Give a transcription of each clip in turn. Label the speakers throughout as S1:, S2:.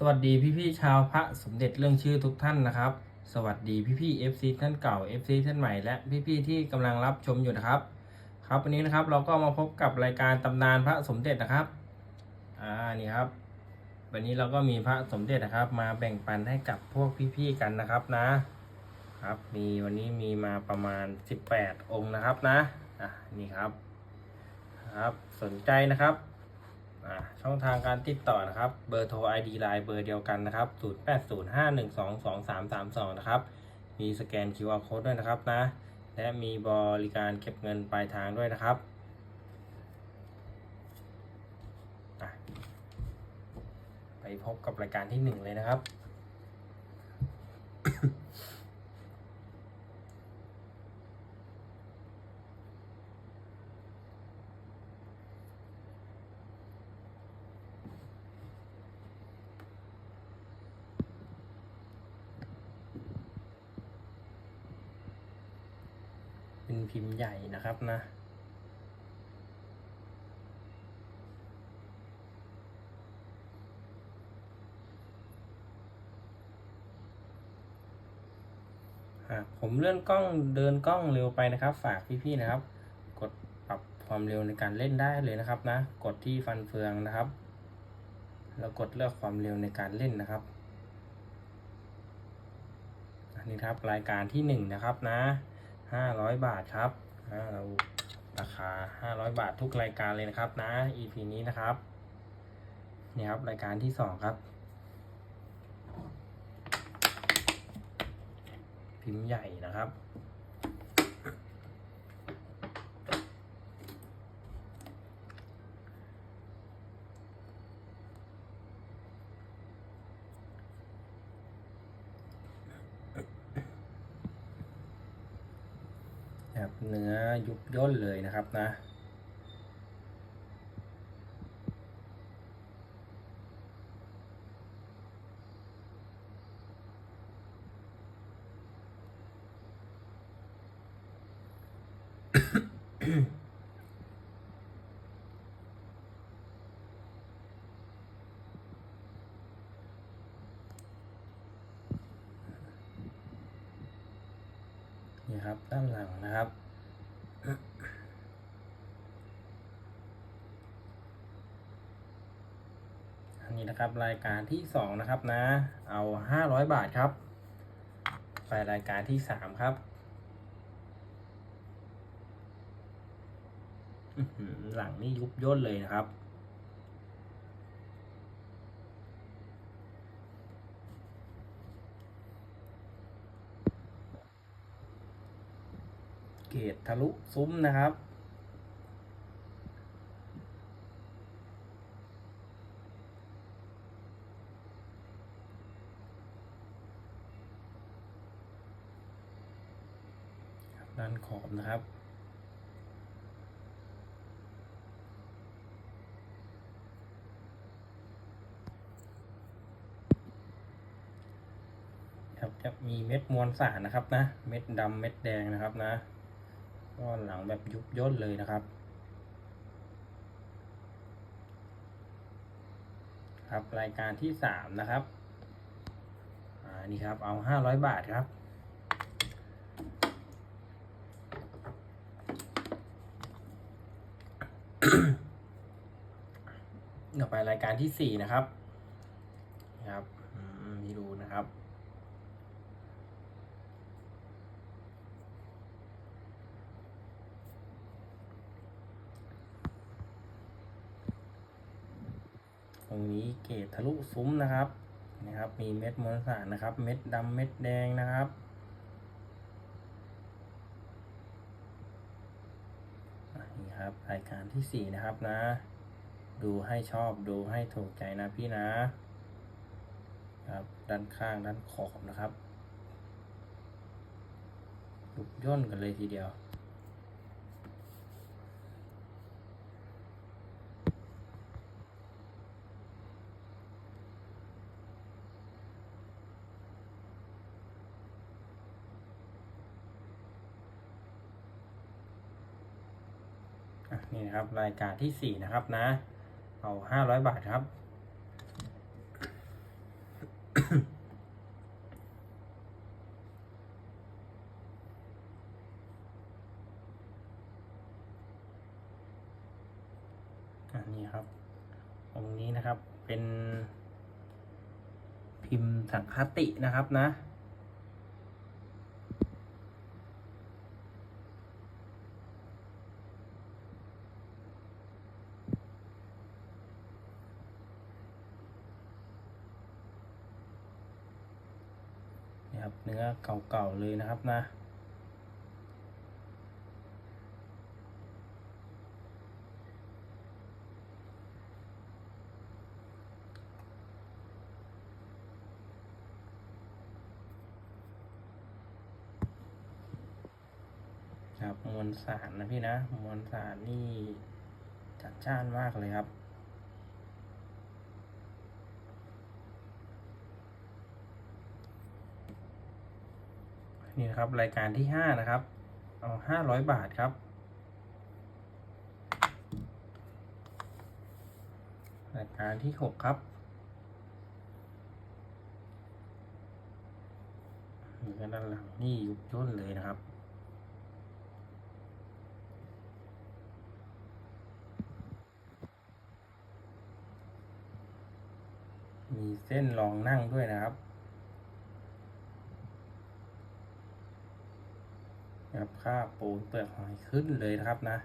S1: สวัสดีพี่ๆชาวพระสมเด็จเรื่องชื่อทุกท่านนะครับ สวัสดีพี่ๆ FC ท่านเก่า FC ท่านใหม่และพี่ๆที่กำลังรับชมอยู่นะครับ ครับวันนี้นะครับเราก็มาพบกับรายการตำนานพระสมเด็จนะครับอ่านี่ครับ วันนี้เราก็มีพระสมเด็จนะครับ มาแบ่งปันให้กับพวกพี่ๆกันนะครับนะครับ มีวันนี้มีมาประมาณ 18 องค์นะครับนะอะนี่ครับครับสนใจนะครับ ช่องทางการติดต่อนะครับ เบอร์โทร ID ไลน์เบอร์เดียวกันนะครับ 0805122332 นะครับ มีสแกน QR Code ด้วยนะครับนะ และมีบริการเก็บเงินปลายทางด้วยนะครับไปพบกับรายการที่หนึ่งเลยนะครับ เป็นพิมพ์ใหญ่ นะครับนะอะผมเลื่อนกล้องเดินกล้องเร็วไปนะครับ ฝากพี่ๆนะครับ กดปรับความเร็วในการเล่นได้เลยนะครับนะ กดที่ฟันเฟืองนะครับ แล้วกดเลือกความเร็วในการเล่นนะครับอันนี้ครับรายการที่หนึ่งนะครับนะห้าร้อยบาทครับ เราราคาห้าร้อยบาททุกรายการเลยนะครับนะ EP นี้นะครับ นี่ครับรายการที่สองครับ พิมพ์ใหญ่นะครับ นะครับ เนื้อยุบย่นเลยนะครับนะ นี่ครับด้านหลังนะครับ อั นะครับรายการที่สองนะครับนะ เอาห้าร้อยบาทครับ ไปรายการที่สามครับอื้อหือหลังนี่ยุบย่นเลยนะครับ เกตทะลุซุ้มนะครับ ด้านขอบนะครับ ครับจะมีเม็ดมวลสารนะครับนะ เม็ดดำเม็ดแดงนะครับนะก็หลังแบบยุบย่นเลยนะครับ ครับรายการที่สามนะครับ อ่า นี่ครับ เอาห้าร้อยบาทครับ ต่อไปรายการที่สี่นะครับนะครับมีดูนะครับ ตรงนี้เกตทะลุซุ้มนะครับนะครับ มีเม็ดมวลสารนะครับ เม็ดดำเม็ดแดงนะครับนี่ครับรายการที่สี่นะครับนะ ดูให้ชอบดูให้ถูกใจนะพี่นะครับด้านข้างด้านขอบนะครับลุกย่นกันเลยทีเดียวนี่นะครับรายการที่สี่นะครับนะ เอาห้าร้อยบาทครับ อันนี้ครับ องค์นี้นะครับเป็นพิมพ์สังคตินะครับนะ นี่ครับ เนื้อเก่าๆเลยนะครับนะครับมวลสารนะพี่นะมวลสารนี่จัดจ้านมากเลยครับ นี่นะครับรายการที่ห้านะครับ เอาห้าร้อยบาทครับ รายการที่หกครับนี่ก็ด้านหลังนี่ยุบย่นเลยนะครับมีเส้นรองนั่งด้วยนะครับ นะครับค่าปูนเปลือกหอยขึ้นเลยนะครับนะ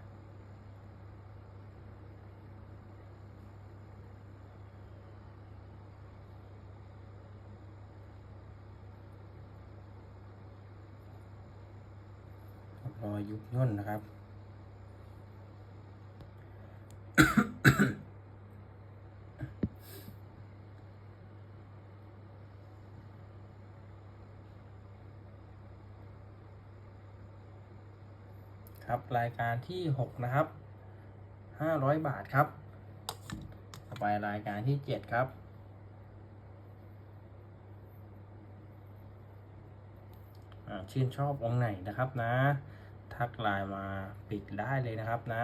S1: รอยยุบย่นนะครับ ค รับรายการที่หกนะครับห้าร้อยบาทครับ ต่อไปรายการที่เจ็ดครับ่าชื่นชอบองค์ไหนนะครับนะ ทักไลน์มาปิดได้เลยนะครับนะ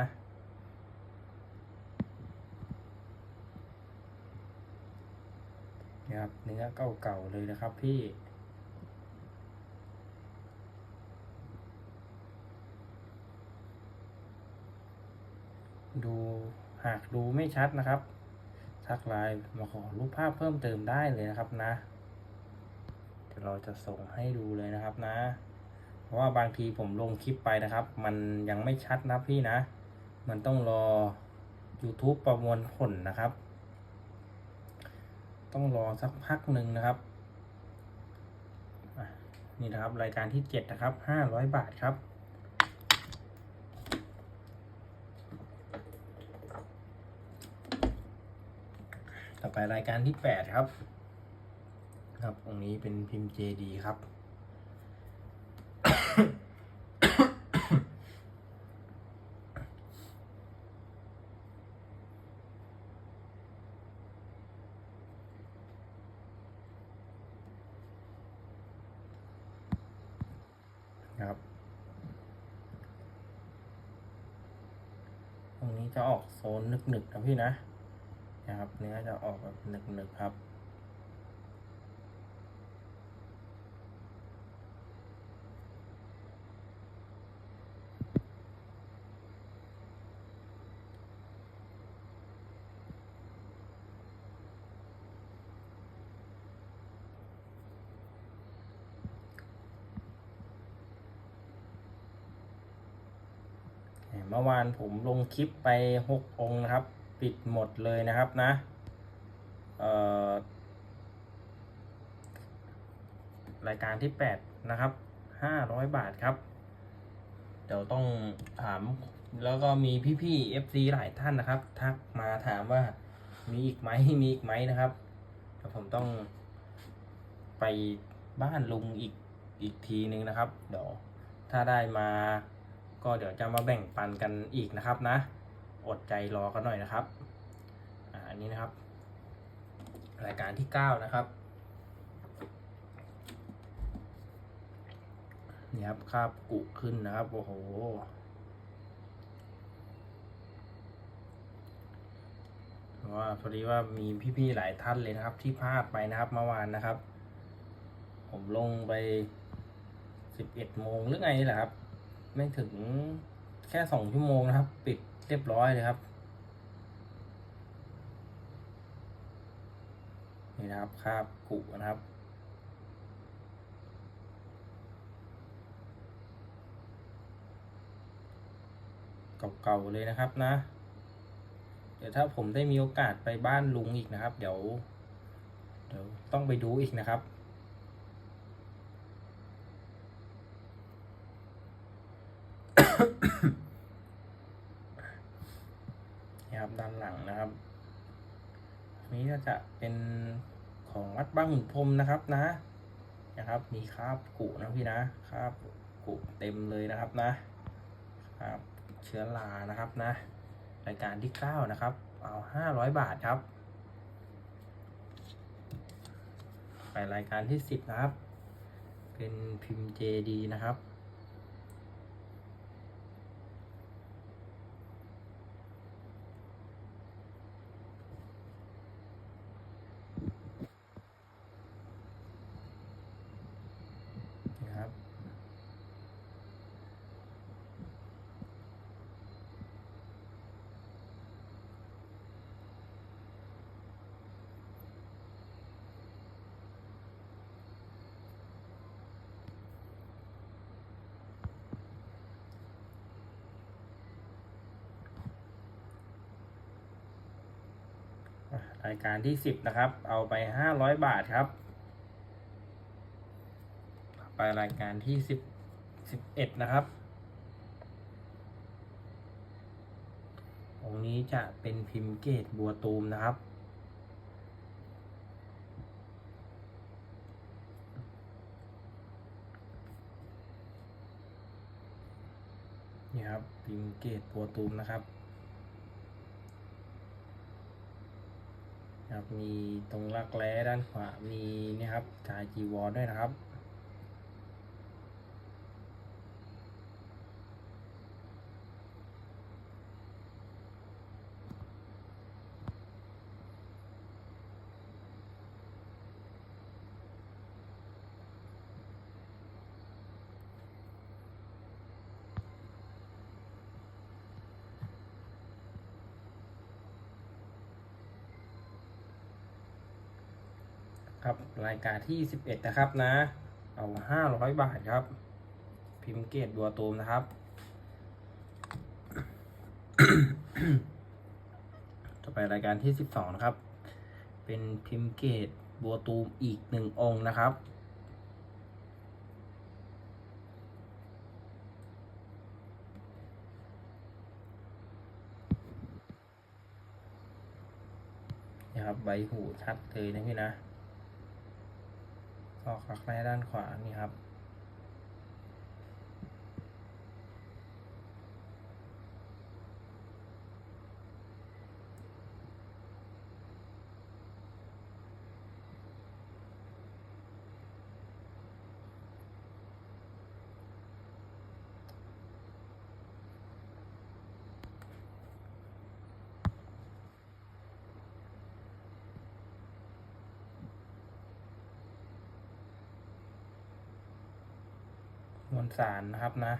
S1: นี่ครับเนื้อเก่าๆเลยนะครับพี่ ดูหากดูไม่ชัดนะครับ ทักไลน์มาขอรูปภาพเพิ่มเติมได้เลยนะครับนะเดี๋ยวเราจะส่งให้ดูเลยนะครับนะ เพราะว่าบางทีผมลงคลิปไปนะครับ มันยังไม่ชัดนะพี่นะ มันต้องรอ YouTube ประมวลผลนะครับ ต้องรอสักพักหนึ่งนะครับนี่นะครับรายการที่ 7 นะครับ 500 บาทครับ ต่อไปรายการที่8ครับ ครับตรงนี้เป็นพิมพ์ JD ครับ ครับตรงนี้จะออกโซนหนึกๆนะพี่นะ เนื้อจะออกแบบหนึกๆครับ เมื่อวานผมลงคลิปไปหกองค์นะครับ ปิดหมดเลยนะครับนะรายการที่แปดนะครับห้าร้อยบาทครับ เดี๋ยวต้องถามแล้วก็มีพี่ๆ FC หลายท่านนะครับ ทักมาถามว่ามีอีกไหมมีอีกไหมนะครับเดี๋ยวผมต้องไปบ้านลุงอีกอีกทีนึงนะครับ เดี๋ยวถ้าได้มาก็เดี๋ยวจะมาแบ่งปันกันอีกนะครับนะ อดใจรอกันหน่อยนะครับอันนี้นะครับ รายการที่เก้านะครับนี่ครับคาบกุขึ้นนะครับ โอ้โหเพราะว่าพอดีว่ามีพี่ ๆ หลายท่านเลยนะครับ ที่พลาดไปนะครับเมื่อวานนะครับ ผมลงไปสิบเอ็ดโมงหรือไงนี่แหละครับ ไม่ถึงแค่สองชั่วโมงนะครับ ปิด เรียบร้อยเลยครับ นี่นะครับคาบกุนะครับ เก่าๆเลยนะครับนะ เดี๋ยวถ้าผมได้มีโอกาสไปบ้านลุงอีกนะครับ เดี๋ยว เดี๋ยวต้องไปดูอีกนะครับ นี่ครับด้านหลังนะครับอันนี้ก็ จะเป็นของวัดบ้างหมุนพรมนะครับนะนะครับ มีคราบกุนะพี่นะคราบกุเต็มเลยนะครับนะครับเชื้อรานะครับนะรายการที่เก้านะครับ เอาห้าร้อยบาทครับ ไปรายการที่สิบนะครับ เป็นพิมพ์ JD นะครับ รายการที่สิบนะครับ เอาไปห้าร้อยบาทครับ ไปรายการที่สิบสิบเอ็ดนะครับองนี้จะเป็นพิมพ์เกตบัวตูมนะครับ นี่ครับพิมพ์เกตบัวตูมนะครับ ครับมีตรงรักแร้ด้านขวามีนี่ครับชายจีวรด้วยนะครับ ครับ รายการที่สิบเอ็ดนะครับนะ เอาห้าร้อยบาทครับ พิมพ์เกตบัวตูมนะครับ ต่อไปรายการที่สิบสองนะครับ เป็นพิมพ์เกตบัวตูมอีกหนึ่งองค์นะครับนี่ครับใบหูชัดเลยนะพี่นะ อกรักในด้านขวานี่ครับ มวลสารนะครับนะ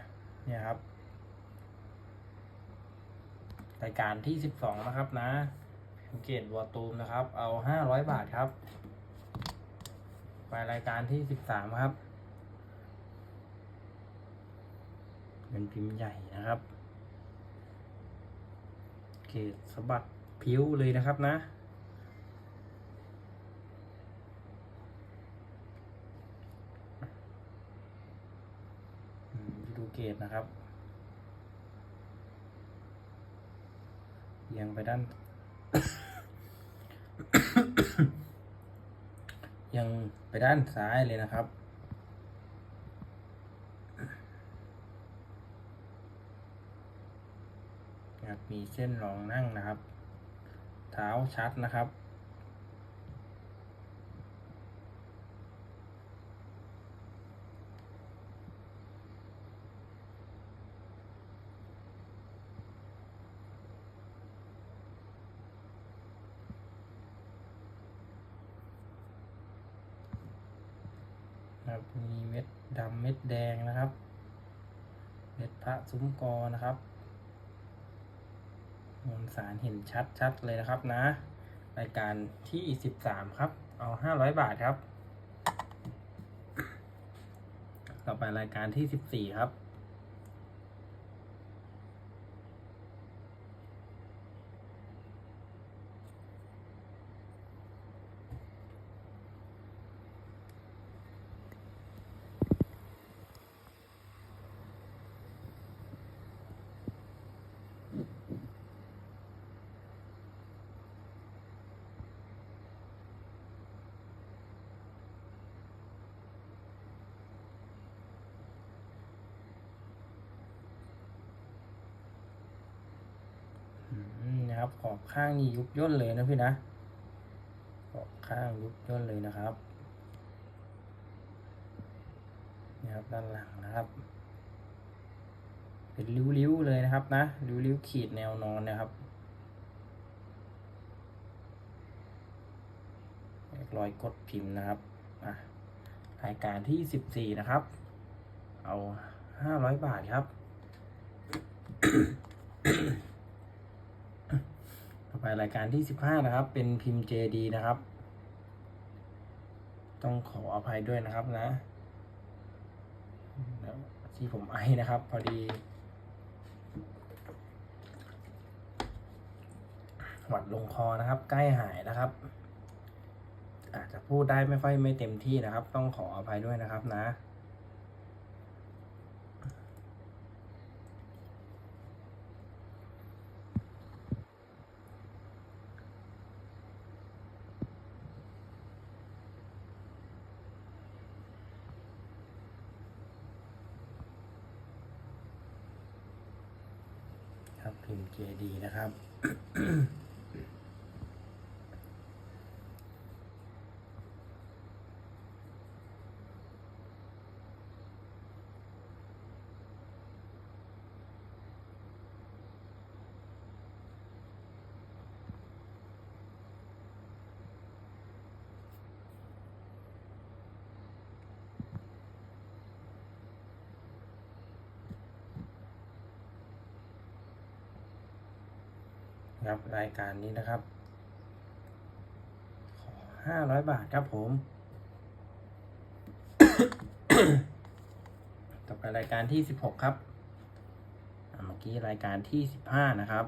S1: เนี่ยครับ รายการที่สิบสองนะครับนะเกตบัวตูมนะครับ เอาห้าร้อยบาทครับ ไปรายการที่สิบสามครับเป็นพิมพ์ใหญ่นะครับ เกตสะบัดผิวเลยนะครับนะ อืมดูเกตนะครับเอียงไปด้านยังไปด้านซ้ายเลยนะครับครับมีเส้นรองนั่งนะครับ เท้าชัดนะครับ ครับ มีเม็ดดำเม็ดแดงนะครับ เม็ดพระซุ้มกอนะครับมวลสารเห็นชัดๆเลยนะครับนะ รายการที่สิบสามครับ เอาห้าร้อยบาทครับ ต่อไปรายการที่สิบสี่ครับ นะครับขอบข้างนี่ยุบย่นเลยนะพี่นะขอบข้างยุบย่นเลยนะครับนี่ครับด้านหลังนะครับ เป็นริ้วๆเลยนะครับนะริ้วๆขีดแนวนอนนะครับรอยกดพิมพ์นะครับรายการที่สิบสี่นะครับ เอาห้าร้อยบาทครับ ไปรายการที่สิบห้านะครับ เป็นพิมพ์ JD นะครับ ต้องขออภัยด้วยนะครับนะที่ผมไอนะครับ พอดี หวัดลงคอนะครับ ใกล้หายนะครับ อาจจะพูดได้ไม่ค่อยไม่เต็มที่นะครับ ต้องขออภัยด้วยนะครับนะ ครับพิมพ์ JD นะครับ ครับ รายการนี้นะครับขอห้าร้อยบาทครับผม ต่อไปรายการที่สิบหกครับเมื่อกี้รายการที่สิบห้านะครับ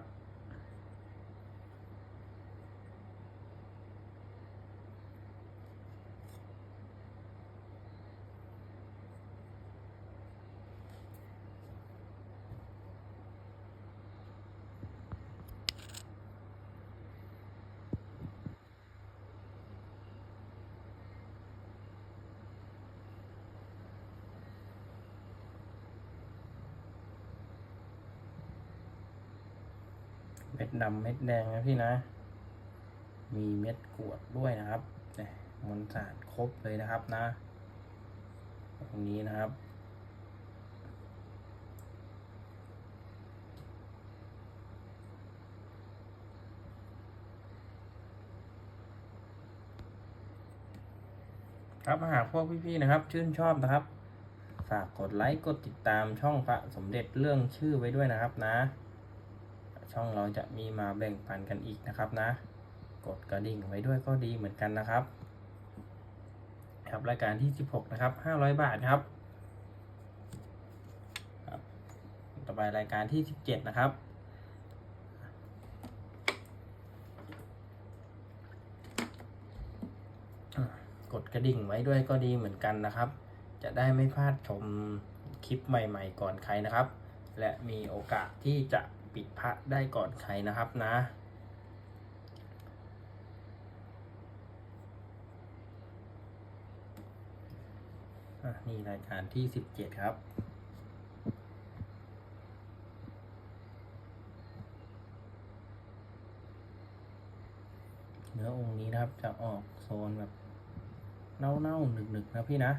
S1: เม็ดดำเม็ดแดงนะพี่นะ มีเม็ดกวดด้วยนะครับเนี่ยมวลสารครบเลยนะครับนะ ตรงนี้นะครับ ครับหากพวกพี่ๆนะครับ ชื่นชอบนะครับ ฝากกดไลค์กดติดตามช่องพระสมเด็จเรื่องชื่อไว้ด้วยนะครับนะ ช่องเราจะมีมาแบ่งปันกันอีกนะครับนะ กดกระดิ่งไว้ด้วยก็ดีเหมือนกันนะครับ ครับรายการที่ 16 นะครับ 500 บาทครับครับต่อไปรายการที่ 17 นะครับกดกระดิ่งไว้ด้วยก็ดีเหมือนกันนะครับ จะได้ไม่พลาดชมคลิปใหม่ ๆ ก่อนใครนะครับ และมีโอกาสที่จะ ปิดพระได้ก่อนใครนะครับนะ นี่รายการที่สิบเจ็ดครับเนื้อองค์นี้นะครับจะออกโซนแบบเน่าๆหนึกๆนะพี่นะ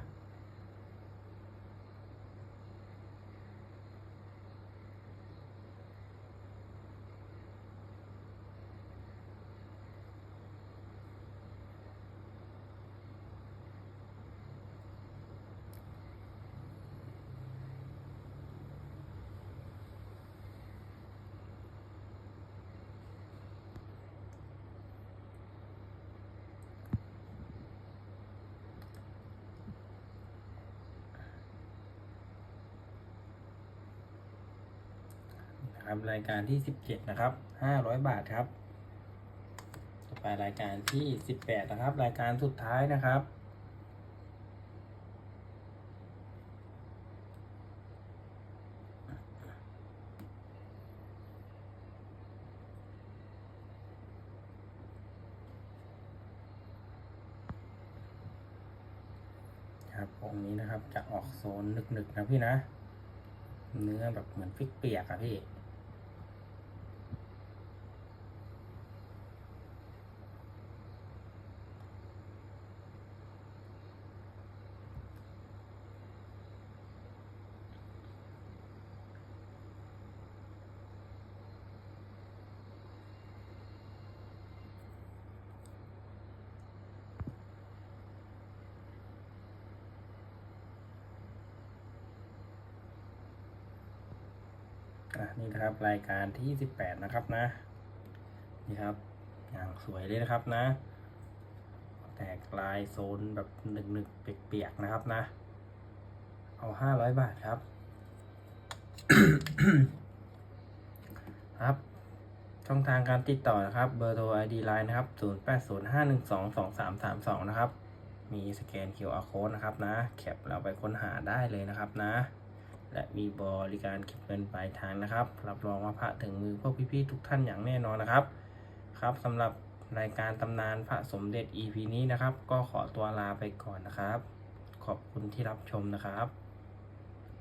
S1: นะ ครับ รายการที่สิบเจ็ดนะครับห้าร้อยบาทครับต่อไปรายการที่สิบแปดนะครับ รายการสุดท้ายนะครับครับองนี้นะครับจะออกโซนหนึกๆนะพี่นะ เนื้อแบบเหมือนฟิกเปียกอะพี่ อะ นะครับรายการที่สิบแปดนะครับนะ นี่ครับ อย่างสวยเลยนะครับนะ แตกลายโซนแบบหนึกหนึกๆเปียกๆนะครับนะ เอาห้าร้อยบาทครับ ครับ ช่องทางการติดต่อนะครับ เบอร์โทร ID Line นะครับ 0 8 0 5 1 2 2 3 3 2 นะครับ มีสแกน QR Code นะครับนะ แคปเราไปค้นหาได้เลยนะครับนะ และมีบริการเก็บเงินปลายทางนะครับ รับรองว่าพระถึงมือพวกพี่ๆทุกท่านอย่างแน่นอนนะครับ ครับสำหรับรายการตำนานพระสมเด็จ EP นี้นะครับ ก็ขอตัวลาไปก่อนนะครับ ขอบคุณที่รับชมนะครับ